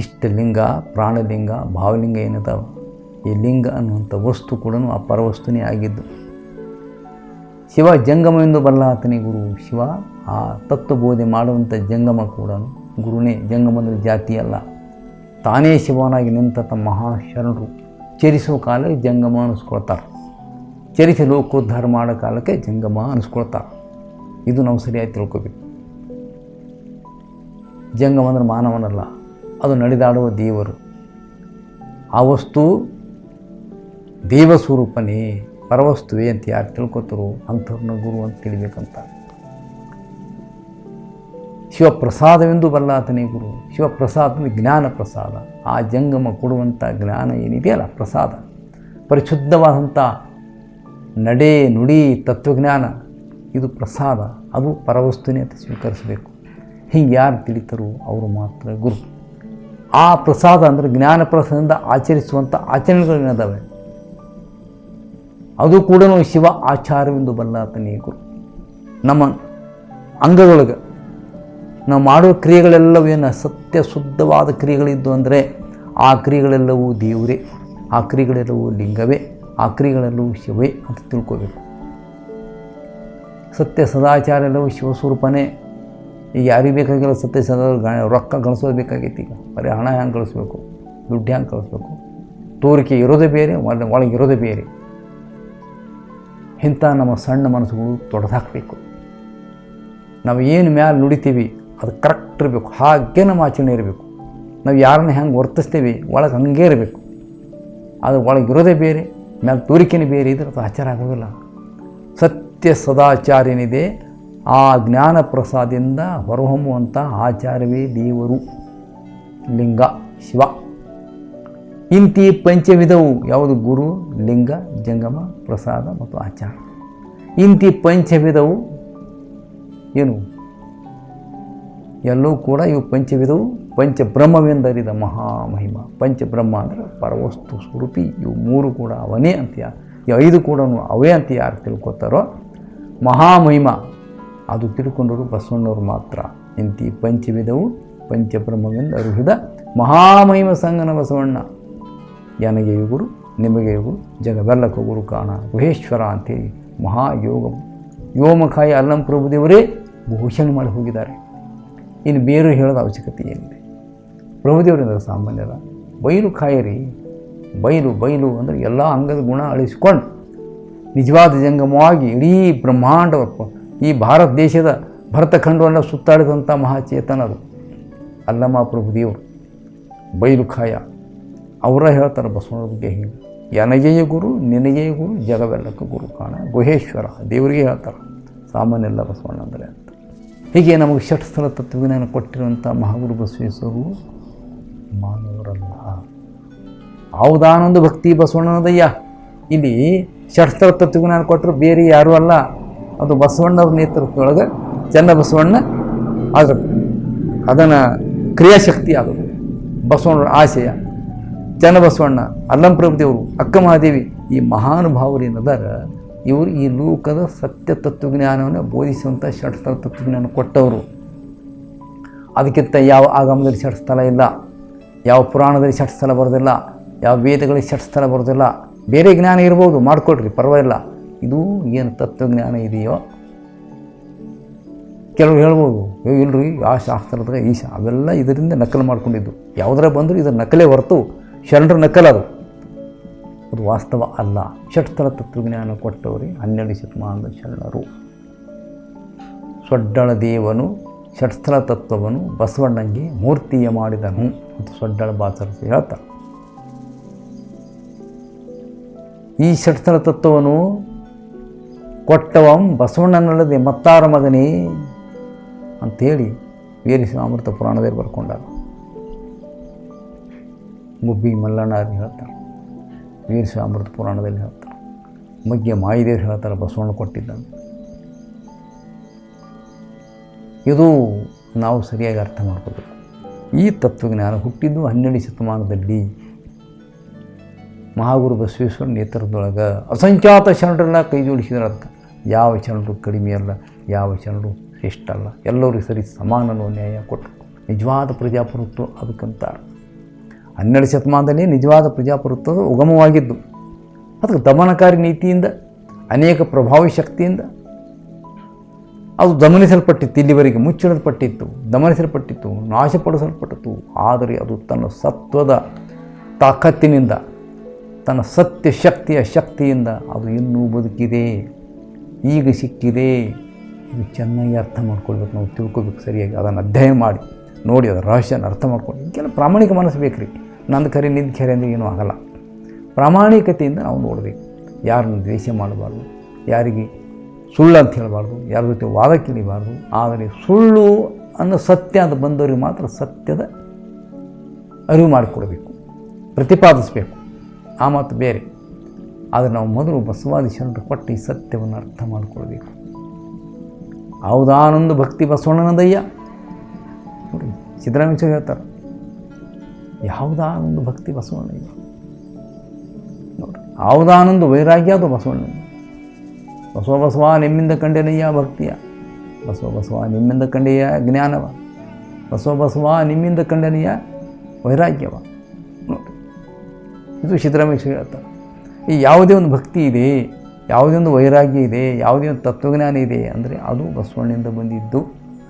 ಇಷ್ಟ ಲಿಂಗ, ಪ್ರಾಣಲಿಂಗ, ಭಾವಲಿಂಗ ಏನಿದಾವೆ, ಈ ಲಿಂಗ ಅನ್ನುವಂಥ ವಸ್ತು ಕೂಡ ಆ ಪರವಸ್ತುನೇ ಆಗಿದ್ದು. ಶಿವ ಜಂಗಮವೆಂದು ಬಲ್ಲಾತನೇ ಗುರು. ಶಿವ ಆ ತತ್ವಬೋಧೆ ಮಾಡುವಂಥ ಜಂಗಮ ಕೂಡ ಗುರುನೇ ಜಂಗಮಂದ್ರ ಜಾತಿ ಅಲ್ಲ. ತಾನೇ ಶಿವನಾಗಿ ನಿಂತ ತಮ್ಮ ಮಹಾಶರಣರು ಚರಿಸುವ ಕಾಲಕ್ಕೆ ಜಂಗಮ ಅನ್ನಿಸ್ಕೊಳ್ತಾರೆ ಚರಿಸಿ ಲೋಕೋದ್ಧಾರ ಮಾಡೋ ಕಾಲಕ್ಕೆ ಜಂಗಮ ಅನ್ನಿಸ್ಕೊಳ್ತಾರೆ ಇದು ನಾವು ಸರಿಯಾಗಿ ತಿಳ್ಕೊಬೇಕು. ಜಂಗಮ ಅಂದರೆ ಮಾನವನಲ್ಲ. ಅದು ನಡೆದಾಡುವ ದೇವರು. ಆ ವಸ್ತು ದೇವಸ್ವರೂಪನೇ, ಪರವಸ್ತುವೆ ಅಂತ ಯಾರು ತಿಳ್ಕೊತಾರೋ ಅಂಥವ್ರನ್ನ ಗುರು ಅಂತ ತಿಳಿಬೇಕಂತ. ಶಿವಪ್ರಸಾದವೆಂದು ಬಲ್ಲಾತನೇ ಗುರು ಶಿವಪ್ರಸಾದ ಜ್ಞಾನ ಪ್ರಸಾದ ಆ ಜಂಗಮ ಕೊಡುವಂಥ ಜ್ಞಾನ ಏನಿದೆಯಲ್ಲ ಪ್ರಸಾದ. ಪರಿಶುದ್ಧವಾದಂಥ ನಡೆ, ನುಡಿ, ತತ್ವಜ್ಞಾನ, ಇದು ಪ್ರಸಾದ. ಅದು ಪರವಸ್ತುನೇ ಅಂತ ಸ್ವೀಕರಿಸಬೇಕು. ಹಿಂಗೆ ಯಾರು ತಿಳಿತಾರೋ ಅವರು ಮಾತ್ರ ಗುರು. ಆ ಪ್ರಸಾದ ಅಂದರೆ ಜ್ಞಾನ ಪ್ರಸಾದದಿಂದ ಆಚರಿಸುವಂಥ ಆಚರಣೆಗಳೇನಿದ್ದಾವೆ ಅದು ಕೂಡ ಶಿವ ಆಚಾರವೆಂದು ಬಲ್ಲಾತನೇ ಗುರು. ನಮ್ಮ ಅಂಗದೊಳಗೆ ನಾವು ಮಾಡುವ ಕ್ರಿಯೆಗಳೆಲ್ಲವೂ ಏನು ಸತ್ಯ ಶುದ್ಧವಾದ ಕ್ರಿಯೆಗಳಿದ್ದು ಅಂದರೆ ಆ ಕ್ರಿಯೆಗಳೆಲ್ಲವೂ ದೇವರೇ, ಆ ಕ್ರಿಯೆಗಳೆಲ್ಲವೂ ಲಿಂಗವೇ, ಆ ಕ್ರಿಯೆಗಳೆಲ್ಲವೂ ಶಿವೇ ಅಂತ ತಿಳ್ಕೋಬೇಕು. ಸತ್ಯ ಸದಾಚಾರ ಎಲ್ಲವೂ ಶಿವಸ್ವರೂಪನೇ. ಈಗ ಯಾರಿಗೆ ಬೇಕಾಗಿಲ್ಲ ಸತ್ಯ ಸಂದರ್ಭ ರೊಕ್ಕ ಗಳಿಸೋದು ಬೇಕಾಗೈತಿ ಈಗ. ಬರೀ ಹಣ ಹ್ಯಾಂಗೆ ಗಳಿಸ್ಬೇಕು? ದುಡ್ಡು ಹ್ಯಾಂಗೆ ಕಳಿಸ್ಬೇಕು ತೋರಿಕೆ ಇರೋದೇ ಬೇರೆ ಒಳ ಒಳಗೆ ಇರೋದೇ ಬೇರೆ. ಇಂಥ ನಮ್ಮ ಸಣ್ಣ ಮನಸ್ಸುಗಳು ತೊಡೆದಾಕಬೇಕು. ನಾವು ಏನು ಮ್ಯಾಲೆ ನುಡಿತೀವಿ, ಅದು ಕರೆಕ್ಟ್ ಇರಬೇಕು. ಹಾಗೆ ನಮ್ಮ ಆಚರಣೆ ಇರಬೇಕು. ನಾವು ಯಾರನ್ನ ಹೆಂಗೆ ವರ್ತಿಸ್ತೀವಿ, ಒಳಗೆ ಹಂಗೆ ಇರಬೇಕು. ಅದು ಒಳಗೆ ಇರೋದೇ ಬೇರೆ, ಮ್ಯಾಲೆ ತೋರಿಕೆನೇ ಬೇರೆ ಇದ್ರೆ ಅದು ಆಚಾರ ಆಗೋದಿಲ್ಲ. ಸತ್ಯ ಸದಾಚಾರ ಏನಿದೆ ಆ ಜ್ಞಾನ ಪ್ರಸಾದದಿಂದ ಹೊರಹೊಮ್ಮುವಂಥ ಆಚಾರವೇ ದೇವರು, ಲಿಂಗ, ಶಿವ. ಇಂತಿ ಪಂಚವಿಧವು. ಯಾವುದು? ಗುರು, ಲಿಂಗ, ಜಂಗಮ, ಪ್ರಸಾದ ಮತ್ತು ಆಚಾರ. ಇಂತಿ ಪಂಚವಿಧವು ಏನು? ಎಲ್ಲವೂ ಕೂಡ ಇವು ಪಂಚವಿಧವು. ಪಂಚಬ್ರಹ್ಮವೆಂದರಿದ ಮಹಾಮಹಿಮ. ಪಂಚಬ್ರಹ್ಮ ಅಂದರೆ ಪರವಸ್ತು, ಸ್ವರೂಪಿ. ಇವು ಮೂರು ಕೂಡ ಅವನೇ ಅಂತ ಈ ಐದು ಕೂಡ ಅವೇ ಅಂತ ಯಾರು ತಿಳ್ಕೊತಾರೋ? ಮಹಾಮಹಿಮ. ಅದು ತಿಳ್ಕೊಂಡವರು ಬಸವಣ್ಣವರು ಮಾತ್ರ. ಇಂತಿ ಪಂಚವಿಧವು ಪಂಚಬ್ರಹ್ಮವೆಂದು ಅರುಹಿದ ಮಹಾಮಹಿಮ ಸಂಗನ ಬಸವಣ್ಣ. ಯನಗೆ ಗುರು ನಿಮಗೆ ಗುರು ಜಗವೆಲ್ಲಕ್ಕೂ ಗುರು ಕಾಣ. ಗುಹೇಶ್ವರ ಅಂತೇಳಿ ಮಹಾಯೋಗ ಯೋಮಖಾಯಿ ಅಲ್ಲಂ ಪ್ರಭುದೇವರೇ ಘೋಷಣೆ ಮಾಡಿ ಹೋಗಿದ್ದಾರೆ. ಇನ್ನು ಬೇರೆ ಹೇಳೋದು ಅವಶ್ಯಕತೆ ಏನಿದೆ? ಪ್ರಭುದೇವರಿಂದ ಸಾಮಾನ್ಯರ ಬಯಲು ಕಾಯಿರಿ. ಬಯಲು ಬಯಲು ಅಂದರೆ ಎಲ್ಲ ಅಂಗದ ಗುಣ ಅಳಿಸ್ಕೊಂಡು ನಿಜವಾದ ಜಂಗಮವಾಗಿ ಇಡೀ ಬ್ರಹ್ಮಾಂಡ ಈ ಭಾರತ ದೇಶದ ಭರತಖಂಡವನ್ನು ಸುತ್ತಾಡಿದಂಥ ಮಹಾಚೇತನ ಅದು ಅಲ್ಲಮ್ಮ ಪ್ರಭುದೇವರು ಬೈಲುಖಾಯ ಅವರ ಹೇಳ್ತಾರೆ ಬಸವನ ಬಗ್ಗೆ ಹಿಂಗೆ ನನಗೆಯೇ ಗುರು, ನಿನಗೆಯೇ ಗುರು, ಜಗವೆಲ್ಲಕ್ಕೂ ಗುರು ಕಾಣ. ಗುಹೇಶ್ವರ, ದೇವರಿಗೆ ಹೇಳ್ತಾರೆ, ಸಾಮಾನ್ಯಲ್ಲ ಬಸವಣ್ಣ ಅಂದರೆ ಅಂತ. ಹೀಗೆ ನಮಗೆ ಷಟ್ಸ್ಥಳ ತತ್ವಜ್ಞಾನ ಕೊಟ್ಟಿರುವಂಥ ಮಹಾಗುರು ಬಸವೇಶ್ವರರು ಮಾನವರಲ್ಲ. ಹೌದಾನೊಂದು ಭಕ್ತಿ ಬಸವಣ್ಣನದಯ್ಯ. ಇಲ್ಲಿ ಷಟ್ಸ್ಥಳ ತತ್ವಜ್ಞಾನ ಕೊಟ್ಟರು ಬೇರೆ ಯಾರೂ ಅಲ್ಲ. ಅದು ಬಸವಣ್ಣವ್ರ ನೇತೃತ್ವದೊಳಗೆ ಚೆನ್ನ ಬಸವಣ್ಣ ಅದ್ರ ಅದನ್ನು ಕ್ರಿಯಾಶಕ್ತಿ ಆಗೋದು ಬಸವಣ್ಣ ಆಶಯ. ಚನ್ನಬಸವಣ್ಣ ಅಲ್ಲಂ ಪ್ರಭುದೇವರು, ಅಕ್ಕ ಮಹಾದೇವಿ ಈ ಮಹಾನುಭಾವರು ಏನದಾರ? ಇವರು ಈ ಲೋಕದ ಸತ್ಯ ತತ್ವಜ್ಞಾನವನ್ನು ಬೋಧಿಸುವಂಥ ಷಟ್ಸ್ಥಳ ತತ್ವಜ್ಞಾನ ಕೊಟ್ಟವರು. ಅದಕ್ಕಿಂತ ಯಾವ ಆಗಮದಲ್ಲಿ ಷಟ್ಸ್ಥಳ ಇಲ್ಲ, ಯಾವ ಪುರಾಣದಲ್ಲಿ ಷಟ್ಸ್ಥಳ ಬರೋದಿಲ್ಲ, ಯಾವ ವೇದಗಳಿಗೆ ಷಟ್ಸ್ಥಳ ಬರೋದಿಲ್ಲ, ಬೇರೆ ಜ್ಞಾನ ಇರ್ಬೋದು, ಮಾಡಿಕೊಡ್ರಿ, ಪರವಾಗಿಲ್ಲ. ಇದು ಏನು ತತ್ವಜ್ಞಾನ ಇದೆಯೋ? ಕೆಲವರು ಹೇಳ್ಬೋದು, ಏ ಇಲ್ರಿ, ಆ ಶಾಸ್ತ್ರದ ಈ ಶಾ ಅವೆಲ್ಲ ಇದರಿಂದ ನಕಲು ಮಾಡ್ಕೊಂಡಿದ್ದು. ಯಾವುದರ ಬಂದರೂ ಇದರ ನಕಲೇ ಹೊರತು ಶರಣರ ನಕಲದು ಅದು. ವಾಸ್ತವ ಅಲ್ಲ. ಷಟ್ಸ್ಥಳ ತತ್ವಜ್ಞಾನ ಕೊಟ್ಟವರೇ ಹನ್ನೆರಡು ಶತಮಾನದ ಶರಣರು. ಸೊಡ್ಡಳ ದೇವನು ಷಟ್ಸ್ಥಳ ತತ್ವವನ್ನು ಬಸವಣ್ಣಂಗೆ ಮೂರ್ತಿಯ ಮಾಡಿದನು ಅಂತ ಸೊಡ್ಡಳ ಬಾಸರ ಹೇಳ್ತಾರೆ ಈ ಷಟ್ಸ್ಥಳ ತತ್ವವನ್ನು ಕೊಟ್ಟವಂ ಬಸವಣ್ಣನಲ್ಲದೆ ಮತ್ತಾರ ಮಗನೇ ಅಂಥೇಳಿ ಅಮೃತ ಪುರಾಣದಲ್ಲಿ ಬರ್ಕೊಂಡಾರ. ಗುಬ್ಬಿ ಮಲ್ಲಣ್ಣ ಹೇಳ್ತಾರೆ ಅಮೃತ ಪುರಾಣದಲ್ಲಿ ಹೇಳ್ತಾರೆ, ಮಗ್ಗೆ ಮಾಯಿದೇವ್ರು ಹೇಳ್ತಾರೆ, ಬಸವಣ್ಣ ಕೊಟ್ಟಿದ್ದಂತ ಇದು ನಾವು ಸರಿಯಾಗಿ ಅರ್ಥ ಮಾಡ್ಕೋಬೇಕು. ಈ ತತ್ವಜ್ಞಾನ ಹುಟ್ಟಿದ್ದು ಹನ್ನೆರಡು ಶತಮಾನದಲ್ಲಿ ಮಹಾಗುರು ಬಸವೇಶ್ವರ ನೇತೃತ್ವದೊಳಗೆ ಅಸಂಖ್ಯಾತ ಶರಣರನ್ನ ಕೈ ಜೋಡಿಸಿದ್ರೆ ಅದಕ್ಕೆ ಯಾವ ಶರಣರು ಕಡಿಮೆ ಅಲ್ಲ, ಯಾವ ಚನಲು ಶ್ರೇಷ್ಠ ಅಲ್ಲ. ಎಲ್ಲರಿಗೂ ಸರಿ ಸಮಾನ ನ್ಯಾಯ ಕೊಟ್ಟರು ನಿಜವಾದ ಪ್ರಜಾಪ್ರಭುತ್ವ ಅದಕ್ಕಂತ ಹನ್ನೆರಡು ಶತಮಾನದಲ್ಲಿ ನಿಜವಾದ ಪ್ರಜಾಪ್ರಭುತ್ವದ ಉಗಮವಾಗಿದ್ದು, ಅದಕ್ಕೆ ದಮನಕಾರಿ ನೀತಿಯಿಂದ, ಅನೇಕ ಪ್ರಭಾವಿ ಶಕ್ತಿಯಿಂದ ಅದು ದಮನಿಸಲ್ಪಟ್ಟಿತ್ತು, ಇಲ್ಲಿವರೆಗೆ ಮುಚ್ಚಿಡಲ್ಪಟ್ಟಿತ್ತು, ದಮನಿಸಲ್ಪಟ್ಟಿತ್ತು, ನಾಶಪಡಿಸಲ್ಪಟ್ಟಿತ್ತು. ಆದರೆ ಅದು ತನ್ನ ಸತ್ವದ ತಾಕತ್ತಿನಿಂದ, ತನ್ನ ಸತ್ಯ ಶಕ್ತಿಯ ಶಕ್ತಿಯಿಂದ ಅದು ಇನ್ನೂ ಬದುಕಿದೆ. ಈಗ ಸಿಕ್ಕಿದೆ ಇದು ಚೆನ್ನಾಗಿ ಅರ್ಥ ಮಾಡ್ಕೊಳ್ಬೇಕು, ನಾವು ತಿಳ್ಕೊಬೇಕು ಸರಿಯಾಗಿ, ಅದನ್ನು ಅಧ್ಯಯನ ಮಾಡಿ, ನೋಡಿ ಅದರ ರಹಸ್ಯನ ಅರ್ಥ ಮಾಡ್ಕೊಂಡು ಇದಕ್ಕೆಲ್ಲ ಪ್ರಾಮಾಣಿಕ ಮನಸ್ಸು ಬೇಕು ರೀ ನಂದು ಕರೆ ನಿಂದು ಖರೆ ಅಂದರೆ ಏನೂ ಆಗಲ್ಲ. ಪ್ರಾಮಾಣಿಕತೆಯಿಂದ ನಾವು ನೋಡಬೇಕು. ಯಾರನ್ನು ದ್ವೇಷ ಮಾಡಬಾರ್ದು, ಯಾರಿಗೆ ಸುಳ್ಳು ಅಂತ ಹೇಳಬಾರ್ದು, ಯಾರ ಜೊತೆ ವಾದ ಇಳಿಬಾರ್ದು ಆದರೆ ಸುಳ್ಳು ಅನ್ನೋ ಸತ್ಯ ಅಂತ ಬಂದವರಿಗೆ ಮಾತ್ರ ಸತ್ಯದ ಅರಿವು ಮಾಡಿಕೊಡಬೇಕು. ಪ್ರತಿಪಾದಿಸಬೇಕು. ಆ ಮಾತು ಬೇರೆ. ಆದರೆ ನಾವು ಮೊದಲು ಬಸವಾದಿ ಶರಣರು ಕೊಟ್ಟ ಈ ಸತ್ಯವನ್ನು ಅರ್ಥ ಮಾಡಿಕೊಳ್ಬೇಕು. ಹೌದಾನೊಂದು ಭಕ್ತಿ ಬಸವಣ್ಣನದಯ್ಯ. ನೋಡಿ ಸಿದ್ದರಾಮೇಶ್ವರ ಹೇಳ್ತಾರೆ, ಯಾವುದಾನೊಂದು ಭಕ್ತಿ ಬಸವಣ್ಣಯ್ಯ ನೋಡಿ ಯಾವುದಾನೊಂದು ವೈರಾಗ್ಯ ಅದು ಬಸವಣ್ಣನ ಬಸವ ಬಸವ ನಿಮ್ಮಿಂದ ಕಂಡೆನಯ್ಯ ಭಕ್ತಿಯ. ಬಸವ ಬಸವ ನಿಮ್ಮಿಂದ ಕಂಡೆಯ ಜ್ಞಾನವ. ಬಸವ ಬಸವ ನಿಮ್ಮಿಂದ ಕಂಡೆನಯ್ಯ ವೈರಾಗ್ಯವ. ನೋಡಿ, ಇದು ಸಿದ್ದರಾಮೇಶ್ವರ ಹೇಳ್ತಾರೆ. ಈ ಯಾವುದೇ ಒಂದು ಭಕ್ತಿ ಇದೆ, ಯಾವುದೇ ಒಂದು ವೈರಾಗ್ಯ ಇದೆ, ಯಾವುದೇ ಒಂದು ತತ್ವಜ್ಞಾನ ಇದೆ ಅಂದರೆ ಅದು ಬಸವಣ್ಣಿಂದ ಬಂದಿದ್ದು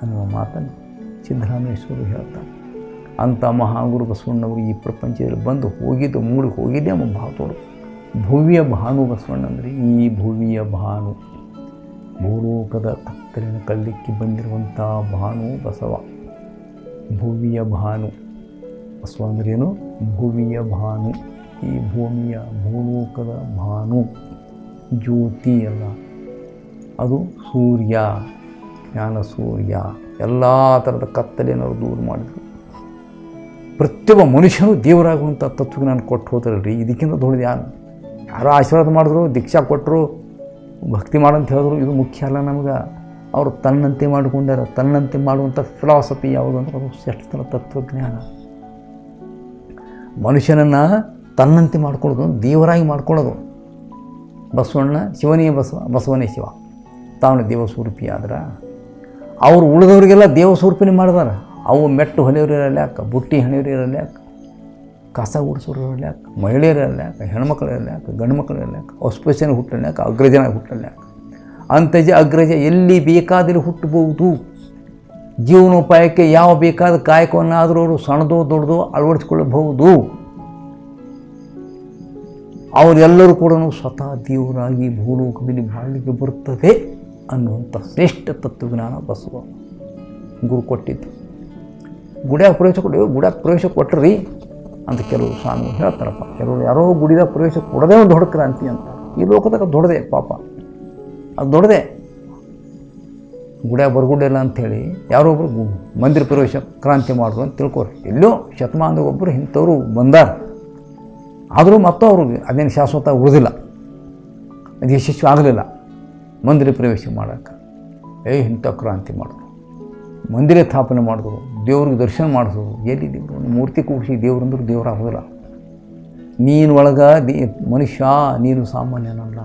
ಅನ್ನುವ ಮಾತನ್ನು ಸಿದ್ದರಾಮೇಶ್ವರು ಹೇಳ್ತಾರೆ. ಅಂಥ ಮಹಾಗುರು ಬಸವಣ್ಣವರು ಈ ಪ್ರಪಂಚದಲ್ಲಿ ಬಂದು ಹೋಗಿದ್ದು, ಮೂಡಿ ಹೋಗಿದ್ದೇ ನಮ್ಮ ಭಾವತೋಡು ಭುವಿಯ ಭಾನು ಬಸವಣ್ಣ ಅಂದರೆ ಈ ಭುವಿಯ ಭಾನು. ಭೂಲೋಕದ ತಕ್ಕಲಿನ ಕಳ್ಳಿಕ್ಕೆ ಬಂದಿರುವಂಥ ಭಾನು ಬಸವ. ಭುವಿಯ ಭಾನು. ಬಸವ ಅಂದ್ರೇನು ಭುವಿಯ ಭಾನು. ಈ ಭೂಮಿಯ ಭೂಲೋಕದ ಭಾನು, ಜ್ಯೋತಿ ಅಲ್ಲ. ಅದು ಸೂರ್ಯ, ಜ್ಞಾನ ಸೂರ್ಯ. ಎಲ್ಲ ಥರದ ಕತ್ತಲೆಯನ್ನು ದೂರ ಮಾಡಿದರು. ಪ್ರತಿಯೊಬ್ಬ ಮನುಷ್ಯನು ದೇವರಾಗುವಂಥ ತತ್ವಜ್ಞಾನ ಕೊಟ್ಟು ಹೋದ್ರಲ್ರಿ ಇದಕ್ಕಿಂತ ದೊಡ್ಡದು ಯಾರು? ಯಾರೋ ಆಶೀರ್ವಾದ ಮಾಡಿದ್ರು, ದೀಕ್ಷಾ ಕೊಟ್ಟರು, ಭಕ್ತಿ ಮಾಡಂತ ಹೇಳಿದ್ರು, ಇದು ಮುಖ್ಯ ಅಲ್ಲ ನಮ್ಗೆ. ಅವರು ತನ್ನಂತೆ ಮಾಡಿಕೊಂಡಾರ, ತನ್ನಂತೆ ಮಾಡುವಂಥ ಫಿಲಾಸಫಿ ಯಾವುದು ಅಂದ್ರೆ ಅದು ಶ್ರೇಷ್ಠತನ ತತ್ವಜ್ಞಾನ. ಮನುಷ್ಯನನ್ನು ತನ್ನಂತೆ ಮಾಡ್ಕೊಳ್ಳೋದು, ದೇವರಾಗಿ ಮಾಡ್ಕೊಳ್ಳೋದು. ಬಸವಣ್ಣ ಶಿವನೇ ಬಸವ, ಬಸವನೇ ಶಿವ. ತಾವನು ದೇವಸ್ವರೂಪಿ ಆದ್ರೆ, ಅವ್ರು ಉಳಿದವರಿಗೆಲ್ಲ ದೇವಸ್ವರೂಪಿನೇ ಮಾಡಿದಾರೆ. ಅವು ಮೆಟ್ಟು ಹೊಲಿಯವ್ರು ಇರಲ್ಲ ಯಾಕೆ ಬುಟ್ಟಿ ಹಣೆಯವರು ಇರಲ್ಲ ಯಾಕೆ ಕಸ ಗುಡಿಸೋರು ಇರಲ್ಲ ಯಾಕೆ ಮಹಿಳೆಯರು ಇರಲ್ಲ ಯಾಕೆ ಹೆಣ್ಮಕ್ಳು ಇರಲ್ಲ ಯಾಕೆ ಗಂಡು ಮಕ್ಕಳು ಇರಲ್ಲ ಯಾಕೆ ಅಸ್ಪೃಶ್ಯನ ಹುಟ್ಟಲ್ಲ ಯಾಕೆ ಅಗ್ರಜನ ಹುಟ್ಟಲ್ಲ ಯಾಕೆ ಅಂತಜ ಅಗ್ರಜ ಎಲ್ಲಿ ಬೇಕಾದಲ್ಲಿ ಹುಟ್ಟಬಹುದು? ಜೀವನೋಪಾಯಕ್ಕೆ ಯಾವ ಬೇಕಾದ ಕಾಯಕವನ್ನಾದರೂ ಅವರು ಸಣ್ಣದೋ ದೊಡ್ಡದೋ ಅಳವಡಿಸ್ಕೊಳ್ಳಬಹುದು? ಅವರೆಲ್ಲರೂ ಕೂಡ ಸ್ವತಃ ದೇವರಾಗಿ ಭೂಲೋಕದಲ್ಲಿ ಬಾಳಿಗೆ ಬರುತ್ತದೆ ಅನ್ನುವಂಥ ಶ್ರೇಷ್ಠ ತತ್ವಜ್ಞಾನ ಬಸವ ಗುರು ಕೊಟ್ಟಿದ್ದು. ಗುಡಿಯಾಗ ಪ್ರವೇಶ ಕೊಡಿ ಗುಡಿಯಾಗ ಪ್ರವೇಶ ಕೊಟ್ಟ್ರಿ ಅಂತ ಕೆಲವು ಸ್ವಾಮಿ ಹೇಳ್ತಾರಪ್ಪ. ಕೆಲವರು ಯಾರೋ ಗುಡಿದಾಗ ಪ್ರವೇಶ ಕೊಡದೆ ಒಂದು ದೊಡ್ಡ ಕ್ರಾಂತಿ ಅಂತ. ಈ ಲೋಕದಾಗ ದೊಡ್ಡದೆ ಪಾಪ. ಅದು ದೊಡ್ಡದೆ. ಗುಡಿಯಾಗ ಬರಗುಡಿಲ್ಲ ಅಂಥೇಳಿ ಯಾರೋ ಒಬ್ಬರು ಮಂದಿರ ಪ್ರವೇಶ ಕ್ರಾಂತಿ ಮಾಡಿದ್ರು ಅಂತ ತಿಳ್ಕೊರಿ. ಎಲ್ಲೋ ಶತಮಾನದ ಒಬ್ಬರು ಇಂಥವ್ರು ಬಂದಾರ. ಆದರೂ ಮತ್ತೂ ಅವರು ಅದೇನು ಶಾಶ್ವತ ಉಳಿದಿಲ್ಲ. ಅದು ಯಶಸ್ವಿ ಆಗಲಿಲ್ಲ. ಮಂದಿರ ಪ್ರವೇಶ ಮಾಡೋಕೆ ಏ, ಇಂಥ ಕ್ರಾಂತಿ ಮಾಡಿದ್ರು ಮಂದಿರ ಸ್ಥಾಪನೆ ಮಾಡಿದ್ರು ದೇವ್ರಿಗೆ ದರ್ಶನ ಮಾಡಿದ್ರು ಎಲ್ಲಿ ಒಂದು ಮೂರ್ತಿ ಕೂಡಿಸಿ ದೇವ್ರಂದ್ರೆ ದೇವ್ರು ಆಗೋದಿಲ್ಲ. ನೀನು ಒಳಗೆ ದೇ, ಮನುಷ್ಯ, ನೀನು ಸಾಮಾನ್ಯನಲ್ಲ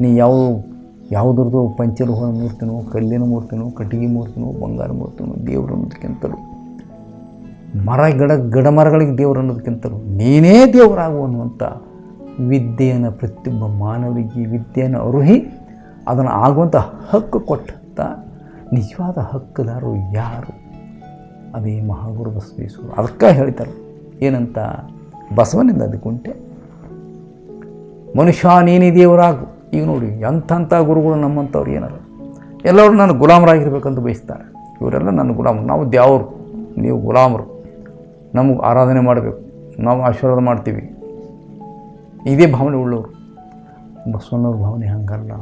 ನೀ ಯಾವ, ಯಾವುದ್ರದ್ದು ಪಂಚಲೋಹ ಮೂರ್ತಿನೋ, ಕಲ್ಲಿನ ಮೂರ್ತಿನೋ, ಕಟ್ಟಿಗೆ ಮೂರ್ತಿನೋ, ಬಂಗಾರ ಮೂರ್ತಿನೋ ದೇವ್ರ ಅನ್ನೋದಕ್ಕಿಂತಲೂ ಮರ ಗಿಡ ಗಿಡ ಮರಗಳಿಗೆ ದೇವರು ಅನ್ನೋದಕ್ಕಿಂತಲೂ ನೀನೇ ದೇವರಾಗು ಅನ್ನುವಂಥ ವಿದ್ಯೆಯನ್ನು ಪ್ರತಿಯೊಬ್ಬ ಮಾನವರಿಗೆ ವಿದ್ಯೆಯನ್ನು ಅರುಹಿ ಅದನ್ನು ಆಗುವಂಥ ಹಕ್ಕು ಕೊಟ್ಟಂಥ ನಿಜವಾದ ಹಕ್ಕುದಾರರು ಯಾರು? ಅದೇ ಮಹಾಗುರು ಬಸವೇಶ್ವರ. ಅದಕ್ಕೆ ಹೇಳ್ತಾರೆ, ಏನಂತ ಬಸವನಿಂದ ಅದಕ್ಕುಂಟೆ ಮನುಷ್ಯ ನೀನೇ ದೇವರಾಗು. ಈಗ ನೋಡಿ ಎಂಥ ಗುರುಗಳು ನಮ್ಮಂಥವ್ರು ಏನಾರು? ಎಲ್ಲರೂ ನಾನು ಗುಲಾಮರಾಗಿರ್ಬೇಕಂತ ಬಯಸ್ತಾರೆ. ಇವರೆಲ್ಲ ನನ್ನ ಗುಲಾಮರು. ನಾವು ದೇವರು, ನೀವು ಗುಲಾಮರು. ನಮಗೆ ಆರಾಧನೆ ಮಾಡಬೇಕು. ನಾವು ಆಶೀರ್ವಾದ ಮಾಡ್ತೀವಿ. ಇದೇ ಭಾವನೆ ಉಳ್ಳವರು ಬಸವಣ್ಣವ್ರ ಭಾವನೆ ಹಂಗಲ್ಲ.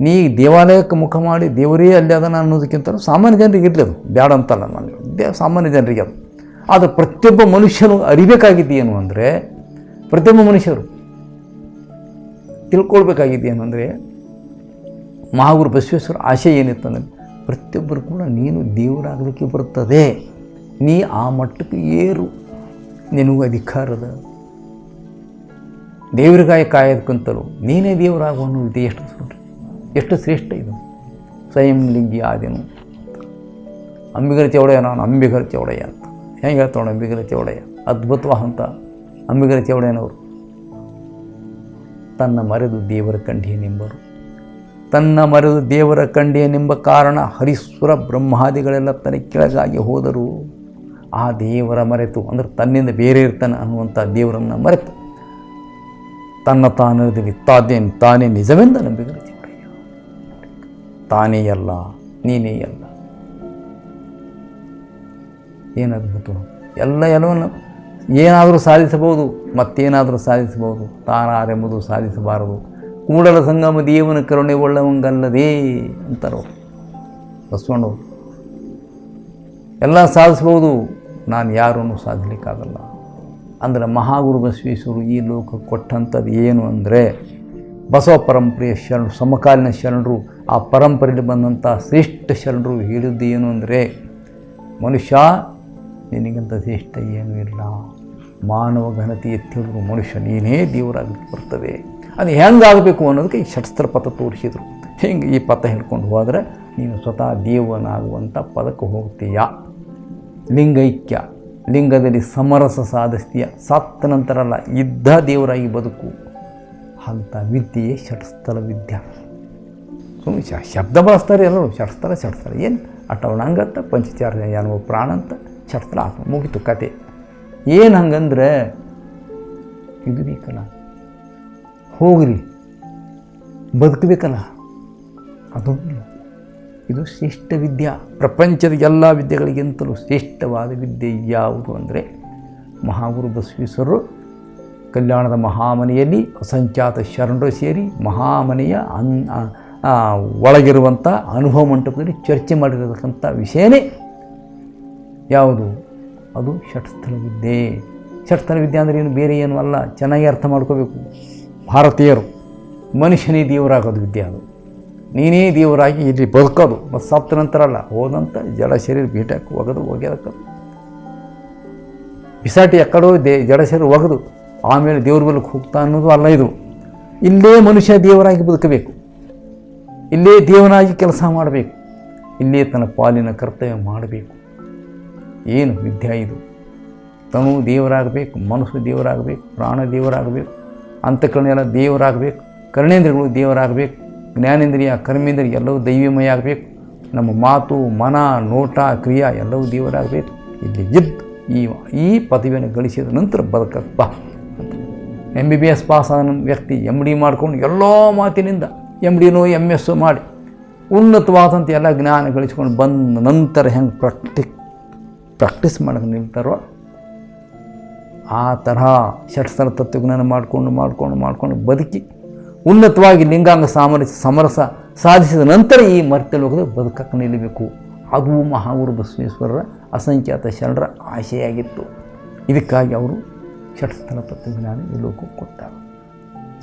ನೀ ದೇವಾಲಯಕ್ಕೆ ಮುಖ ಮಾಡಿ ದೇವರೇ ಅಲ್ಲಿ ಅದನ್ನು ಅನ್ನೋದಕ್ಕಿಂತ ಸಾಮಾನ್ಯ ಜನರಿಗೆ ಇರಲಿ ಅದು. ಬೇಡ ಅಂತಲ್ಲ ನಾನು. ದೇ ಸಾಮಾನ್ಯ ಜನರಿಗೆ ಅದು. ಆದರೆ ಪ್ರತಿಯೊಬ್ಬ ಮನುಷ್ಯನು ಅರಿಬೇಕಾಗಿದ್ದು ಏನು ಅಂದರೆ, ಪ್ರತಿಯೊಬ್ಬ ಮನುಷ್ಯರು ತಿಳ್ಕೊಳ್ಬೇಕಾಗಿದ್ದು ಏನು ಅಂದರೆ, ಮಹಾಗುರು ಬಸವೇಶ್ವರ ಆಶೆ ಏನಿತ್ತು ಅಂದರೆ, ಪ್ರತಿಯೊಬ್ಬರು ಕೂಡ ನೀನು ದೇವರಾಗಲಿಕ್ಕೆ ಬರ್ತದೆ ನೀ ಆ ಮಟ್ಟಕ್ಕೆ ಏರು. ನಿನಗೂ ಅಧಿಕಾರದ. ದೇವರಿಗಾಯ ಕಾಯೋದಕ್ಕಂತಲೂ ನೀನೇ ದೇವರಾಗು ಅನ್ನೋದು ಎಷ್ಟು ಸುಂಡ್ರಿ ಎಷ್ಟು ಶ್ರೇಷ್ಠ ಇದು. ಸ್ವಯಂ ಲಿಂಗಿ ಆದೇನು. ಅಂಬಿಗರ ಚೌಡಯ್ಯ ನಾನು ಅಂಬಿಗರ ಚೌಡಯ್ಯ ಅಂತ. ಹೆಂಗೆ ಹೇಳ್ತಾವಣ ಚೌಡಯ್ಯ? ಅದ್ಭುತವಾದಂಥ ಅಂಬಿಗರ ಚೌಡಯ್ಯನವರು. ತನ್ನ ಮರೆದು ದೇವರ ಕಂಡಿಯನೆಂಬರು ತನ್ನ ಮರೆದು ದೇವರ ಕಂಡಿಯನೆಂಬ ಕಾರಣ ಹರಿಸುರ ಬ್ರಹ್ಮಾದಿಗಳೆಲ್ಲ ತನ್ನ ಕೆಳಗಾಗಿ ಹೋದರು. ಆ ದೇವರ ಮರೆತು, ಅಂದರೆ ತನ್ನಿಂದ ಬೇರೆ ಇರ್ತಾನೆ ಅನ್ನುವಂಥ ದೇವರನ್ನು ಮರೆತು, ತನ್ನ ತಾನದಲ್ಲಿ ತಾನೇ ತಾನೇ ನಿಜವೆಂದ ನಂಬಿದರೆ ದೇವರಯ್ಯ ತಾನೇ ಅಲ್ಲ, ನೀನೇ ಅಲ್ಲ. ಏನು ಅದ್ಭುತ ಎಲ್ಲ ಎಲ್ಲವನ್ನು ಏನಾದರೂ ಸಾಧಿಸಬಹುದು, ಮತ್ತೇನಾದರೂ ಸಾಧಿಸಬಹುದು, ತಾನಾರೆಂಬುದು ಸಾಧಿಸಬಾರದು. ಕೂಡಲ ಸಂಗಮ ದೇವನ ಕರುಣೆ ಒಳ್ಳವಂಗಲ್ಲದೇ ಅಂತಾರೋ ಬಸವಣ್ಣವರು. ಎಲ್ಲ ಸಾಧಿಸ್ಬೋದು ನಾನು ಯಾರನ್ನು ಸಾಧಿಸಲಿಕ್ಕಾಗಲ್ಲ ಅಂದರೆ ಮಹಾಗುರು ಬಸವೇಶ್ವರು ಈ ಲೋಕ ಕೊಟ್ಟಂಥದ್ದು ಏನು ಅಂದರೆ ಬಸವ ಪರಂಪರೆಯ ಶರಣರು, ಸಮಕಾಲೀನ ಶರಣರು, ಆ ಪರಂಪರೆಯಲ್ಲಿ ಬಂದಂಥ ಶ್ರೇಷ್ಠ ಶರಣರು ಹೇಳಿದ್ದು ಏನು ಅಂದರೆ, ಮನುಷ್ಯ ನಿನಗಿಂತ ಶ್ರೇಷ್ಠ ಏನೂ ಇಲ್ಲ. ಮಾನವ ಘನತೆ ಎತ್ತಿದ್ರು ಮನುಷ್ಯ ನೀನೇ ದೇವರಾಗಲಿಕ್ಕೆ ಬರ್ತವೆ. ಅದು ಹೆಂಗಾಗಬೇಕು ಅನ್ನೋದಕ್ಕೆ ಈ ಶಸ್ತ್ರ ಪಥ ತೋರಿಸಿದರು. ಹಿಂಗೆ ಈ ಪಥ ಹಿಡ್ಕೊಂಡು ಹೋದರೆ ನೀನು ಸ್ವತಃ ದೇವನಾಗುವಂಥ ಪದಕ್ಕೆ ಹೋಗ್ತೀಯಾ? ಲಿಂಗೈಕ್ಯ, ಲಿಂಗದಲ್ಲಿ ಸಮರಸ ಸಾಧಿಸ್ತೀಯ, ಸತ್ತ ನಂತರಲ್ಲ, ಇದ್ದ ದೇವರಾಗಿ ಬದುಕು. ಅಂಥ ವಿದ್ಯೆಯೇ ಷಟ್ಸ್ಥಲ ವಿದ್ಯಾ. ಸುಮ್ಮನೆ ಶ, ಶಬ್ದ ಬಳಸ್ತಾರೆ ಎಲ್ಲರೂ, ಷಟ್ಸ್ಥಲ ಷಟ್ಸ್ಥಲ. ಏನು? ಅಟವಣಾಂಗತ್ತ ಪಂಚಚಾರ ಯಾನವ ಪ್ರಾಣ ಅಂತ, ಷಟ್ಸ್ಥಲ ಆತ್ಮ. ಮುಗಿತು ಕತೆ. ಏನು ಹಂಗಂದ್ರೆ, ಇದು ಬೇಕಲ್ಲ. ಹೋಗ್ರಿ. ಬದುಕಬೇಕಲ್ಲ. ಅದು ಇದು ಶ್ರೇಷ್ಠ ವಿದ್ಯಾ. ಪ್ರಪಂಚದ ಎಲ್ಲ ವಿದ್ಯೆಗಳಿಗಿಂತಲೂ ಶ್ರೇಷ್ಠವಾದ ವಿದ್ಯೆ ಯಾವುದು ಅಂದರೆ ಮಹಾಗುರು ಬಸವೇಶ್ವರರು ಕಲ್ಯಾಣದ ಮಹಾಮನೆಯಲ್ಲಿ ಅಸಂಖ್ಯಾತ ಶರಣರು ಸೇರಿ ಮಹಾಮನೆಯ ಅನ್ ಒಳಗಿರುವಂಥ ಅನುಭವ ಮಂಟಪದಲ್ಲಿ ಚರ್ಚೆ ಮಾಡಿರತಕ್ಕಂಥ ವಿಷಯನೇ ಯಾವುದು? ಅದು ಷಟ್ಸ್ಥಲ ವಿದ್ಯೆ. ಷಟ್ಸ್ಥಲ ವಿದ್ಯೆ ಅಂದರೆ ಏನು? ಬೇರೆ ಏನೂ ಅಲ್ಲ. ಚೆನ್ನಾಗಿ ಅರ್ಥ ಮಾಡ್ಕೋಬೇಕು. ಭಾರತೀಯರು, ಮನುಷ್ಯನೇ ದೇವರಾಗೋದು ವಿದ್ಯೆ ಅದು. ನೀನೇ ದೇವರಾಗಿ ಇಲ್ಲಿ ಬದುಕೋದು. ಮತ್ತು ಸತ್ತ ನಂತರ ಅಲ್ಲ ಹೋದಂಥ ಜಡ ಶರೀರ ಭೇಟಿಯಾಗಿ ಒಗೆದು ಒಗೆದಕ್ಕೆ ಬಿಸಾಟಿ ಎಕ್ಕಡೋ ದೇ ಜಡ ಶರೀರ ಒಗೆದು, ಆಮೇಲೆ ದೇವ್ರ ಬಲಕ್ಕೆ ಹೋಗ್ತಾ ಅನ್ನೋದು ಅಲ್ಲ ಇದು. ಇಲ್ಲೇ ಮನುಷ್ಯ ದೇವರಾಗಿ ಬದುಕಬೇಕು. ಇಲ್ಲೇ ದೇವನಾಗಿ ಕೆಲಸ ಮಾಡಬೇಕು. ಇಲ್ಲೇ ತನ್ನ ಪಾಲಿನ ಕರ್ತವ್ಯ ಮಾಡಬೇಕು. ಏನು ವಿದ್ಯೆ ಇದು? ತನು ದೇವರಾಗಬೇಕು, ಮನಸ್ಸು ದೇವರಾಗಬೇಕು, ಪ್ರಾಣ ದೇವರಾಗಬೇಕು ಅಂತಕರಣೆಲ್ಲ ದೇವರಾಗಬೇಕು ಕರ್ಣೇಂದ್ರಗಳು ದೇವರಾಗಬೇಕು. ಜ್ಞಾನೇಂದ್ರಿಯ, ಕರ್ಮೇಂದ್ರಿಯ ಎಲ್ಲವೂ ದೈವಮಯ ಆಗಬೇಕು. ನಮ್ಮ ಮಾತು, ಮನ, ನೋಟ, ಕ್ರಿಯಾ ಎಲ್ಲವೂ ದೇವರಾಗಬೇಕು. ಇಲ್ಲಿ ಇದ್ದು ಈ ಈ ಪದವಿಯನ್ನು ಗಳಿಸಿದ ನಂತರ ಬದುಕಪ್ಪ. ಅಂತ M B B S pass ಆದ ವ್ಯಕ್ತಿ ಎಂ ಡಿ ಮಾಡ್ಕೊಂಡು ಎಲ್ಲೋ ಮಾತಿನಿಂದ ಎಂ ಡಿನೋ ಎಂ ಎಸ್ಸು ಮಾಡಿ ಉನ್ನತವಾದಂಥ ಎಲ್ಲ ಜ್ಞಾನ ಗಳಿಸ್ಕೊಂಡು ಬಂದ ನಂತರ ಹೆಂಗೆ ಪ್ರಾಕ್ಟಿಕ್ ಪ್ರಾಕ್ಟೀಸ್ ಮಾಡೋಕೆ ನಿಲ್ತಾರೋ ಆ ತರಹ ಷಟ್ಸ್ಥಲ ತತ್ವಜ್ಞಾನ ಮಾಡಿಕೊಂಡು ಮಾಡಿಕೊಂಡು ಮಾಡಿಕೊಂಡು ಬದುಕಿ ಉನ್ನತವಾಗಿ ಲಿಂಗಾಂಗ ಸಾಮರಸ್ಯ ಸಮರಸ ಸಾಧಿಸಿದ ನಂತರ ಈ ಮರ್ತ್ಯ ಲೋಕದ ಬದುಕಕ್ಕೆ ನಿಲ್ಲಬೇಕು. ಅದು ಮಹಾಗುರು ಬಸವೇಶ್ವರರ ಅಸಂಖ್ಯಾತ ಶರಣರ ಆಶೆಯಾಗಿತ್ತು. ಇದಕ್ಕಾಗಿ ಅವರು ಷಟ್ಸ್ಥಲ ತತ್ವಜ್ಞಾನ ಈ ಲೋಕಕ್ಕೆ ಕೊಟ್ಟಾರ.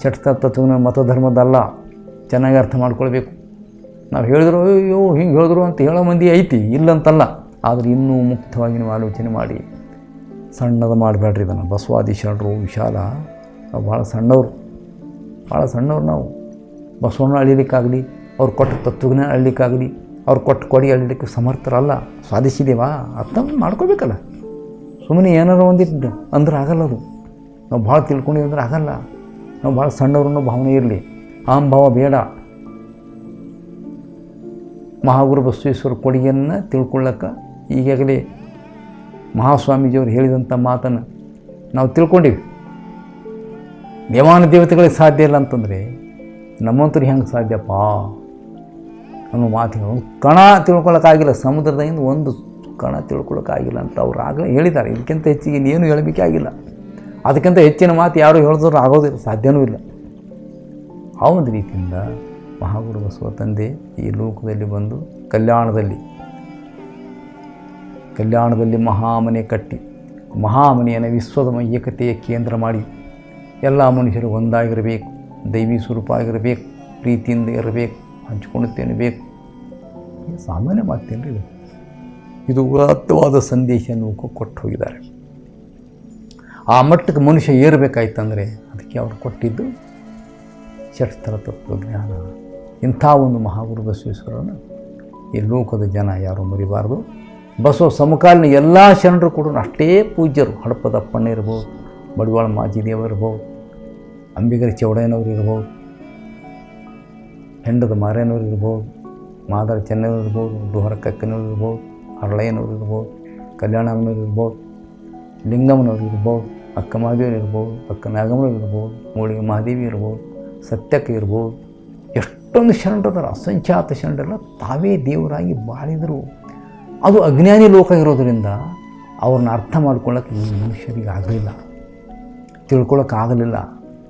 ಷಟ್ಸ್ಥಲ ತತ್ವಜ್ಞಾನ ಮತಧರ್ಮದಲ್ಲ, ಚೆನ್ನಾಗಿ ಅರ್ಥ ಮಾಡ್ಕೊಳ್ಬೇಕು. ನಾವು ಹೇಳಿದ್ರು, ಅಯ್ಯೋ, ಹಿಂಗೆ ಹೇಳಿದ್ರು ಅಂತ ಹೇಳೋ ಮಂದಿ ಐತಿ, ಇಲ್ಲಂತಲ್ಲ. ಆದರೆ ಇನ್ನೂ ಮುಕ್ತವಾಗಿ ನೀವು ಆಲೋಚನೆ ಮಾಡಿ. ಸಣ್ಣದು ಮಾಡಬೇಡ್ರಿ ಇದನ್ನು. ಬಸವಾದಿ ಶರಣರು ವಿಶಾಲ ಭಾಳ ಸಣ್ಣವರು. ಭಾಳ ಸಣ್ಣವ್ರು ನಾವು. ಬಸವಣ್ಣ ಅಳಿಲಿಕ್ಕಾಗಲಿ, ಅವ್ರು ಕೊಟ್ಟ ತತ್ವಜ್ಞಾನ ಅಳಿಲಿಕ್ಕಾಗಲಿ, ಅವ್ರು ಕೊಟ್ಟ ಕೊಡಿ ಅಳಿಲಿಕ್ಕೆ ಸಮರ್ಥರಲ್ಲ. ಸಾಧಿಸಿದೇವಾ? ಅರ್ಥ ಮಾಡ್ಕೋಬೇಕಲ್ಲ. ಸುಮ್ಮನೆ ಏನಾರು ಒಂದಿಟ್ಟು ಅಂದ್ರೆ ಆಗಲ್ಲ ಅದು. ನಾವು ಭಾಳ ತಿಳ್ಕೊಂಡಿವಿ ಅಂದ್ರೆ ಆಗಲ್ಲ. ನಾವು ಭಾಳ ಸಣ್ಣವ್ರು ಅನ್ನೋ ಭಾವನೆ ಇರಲಿ. ಭಾವ ಬೇಡ. ಮಹಾಗುರು ಬಸವೇಶ್ವರ ಕೊಡುಗೆಯನ್ನು ತಿಳ್ಕೊಳ್ಳೋಕೆ ಈಗಾಗಲೇ ಮಹಾಸ್ವಾಮೀಜಿಯವರು ಹೇಳಿದಂಥ ಮಾತನ್ನು ನಾವು ತಿಳ್ಕೊಂಡಿವಿ. ದೇವಾನ ದೇವತೆಗಳಿಗೆ ಸಾಧ್ಯ ಇಲ್ಲ ಅಂತಂದರೆ ನಮ್ಮಂತರು ಹೆಂಗೆ ಸಾಧ್ಯಪ್ಪ ಅನ್ನೋ ಒಂದು ಕಣ ತಿಳ್ಕೊಳ್ಳೋಕ್ಕಾಗಿಲ್ಲ ಸಮುದ್ರದಿಂದ ಒಂದು ಕಣ ತಿಳ್ಕೊಳ್ಳೋಕ್ಕಾಗಿಲ್ಲ ಅಂತ ಅವ್ರು ಆಗಲೇ ಹೇಳಿದ್ದಾರೆ. ಇದಕ್ಕಿಂತ ಹೆಚ್ಚಿಗೆ ಇನ್ನೇನು ಹೇಳಬೇಕಾಗಿಲ್ಲ ಅದಕ್ಕಿಂತ ಹೆಚ್ಚಿನ ಮಾತು ಯಾರು ಹೇಳಿದ್ರು ಆಗೋದಿಲ್ಲ ಸಾಧ್ಯವೂ ಇಲ್ಲ. ಆ ಒಂದು ರೀತಿಯಿಂದ ಮಹಾಗುರು ಬಸವ ತಂದೆ ಈ ಲೋಕದಲ್ಲಿ ಬಂದು ಕಲ್ಯಾಣದಲ್ಲಿ ಕಲ್ಯಾಣದಲ್ಲಿ ಮಹಾಮನೆ ಕಟ್ಟಿ, ಮಹಾಮನೆಯನ್ನು ವಿಶ್ವದ ಏಕತೆಯ ಕೇಂದ್ರ ಮಾಡಿ ಎಲ್ಲ ಮನುಷ್ಯರು ಒಂದಾಗಿರಬೇಕು, ದೈವಿ ಸ್ವರೂಪ ಆಗಿರಬೇಕು ಪ್ರೀತಿಯಿಂದ ಇರಬೇಕು ಹಂಚಿಕೊಂಡು ತಿನ್ನಬೇಕು ಸಾಮಾನ್ಯ ಮಾತೇನ್ರಿ ಇದು. ಇದು ಉದಾತ್ತವಾದ ಸಂದೇಶವನ್ನು ಕೊಟ್ಟು ಹೋಗಿದ್ದಾರೆ. ಆ ಮಟ್ಟಕ್ಕೆ ಮನುಷ್ಯ ಏರಬೇಕಾಯ್ತಂದರೆ ಅದಕ್ಕೆ ಅವರು ಕೊಟ್ಟಿದ್ದು ಶಸ್ತ್ರ ತತ್ವಜ್ಞಾನ ಇಂಥ ಒಂದು ಮಹಾಗುರು ಬಸವೇಶ್ವರನ್ನು ಈ ಲೋಕದ ಜನ ಯಾರೂ ಮರಿಬಾರ್ದು. ಬಸವ ಸಮಕಾಲೀನ ಎಲ್ಲ ಶರಣರು ಕೂಡ ಅಷ್ಟೇ ಪೂಜ್ಯರು. ಹಡಪದಪ್ಪಣ್ಣ ಇರ್ಬೋದು, ಬಡವಾಳ ಮಾಜಿದೇವರು ಇರ್ಬೋದು ಅಂಬಿಗರ ಚೌಡಯ್ಯನವ್ರು ಇರ್ಬೋದು, ಹೆಂಡದ ಮಾರ್ಯನವ್ರು ಇರ್ಬೋದು, ಮಾದರ ಚೆನ್ನವ್ರು ಇರ್ಬೋದು ಡೋಹರ ಕಕ್ಕನವ್ರು ಇರ್ಬೋದು, ಹರಳಯ್ಯನವ್ರು ಇರ್ಬೋದು, ಕಲ್ಯಾಣಮ್ಮನವ್ರು ಇರ್ಬೋದು, ಲಿಂಗಮ್ಮನವ್ರು ಇರ್ಬೋದು, ಅಕ್ಕ ಮಹಾದೇವರು ಇರ್ಬೋದು, ಅಕ್ಕ ನಾಗಮ್ಮನವ್ರು ಇರ್ಬೋದು ಮೂಳಿಗೆ ಮಹಾದೇವಿ ಇರ್ಬೋದು, ಸತ್ಯಕ್ಕೆ ಇರ್ಬೋದು, ಎಷ್ಟೊಂದು ಶರಣರು ಅಸಂಖ್ಯಾತ ಶರಣರೆಲ್ಲ ತಾವೇ ದೇವರಾಗಿ ಬಾಳಿದರು. ಅದು ಅಜ್ಞಾನಿ ಲೋಕ ಇರೋದರಿಂದ ಅವ್ರನ್ನ ಅರ್ಥ ಮಾಡ್ಕೊಳ್ಳೋಕೆ ಈ ಮನುಷ್ಯರಿಗೆ ಆಗಲಿಲ್ಲ ತಿಳ್ಕೊಳಕ್ಕಾಗಲಿಲ್ಲ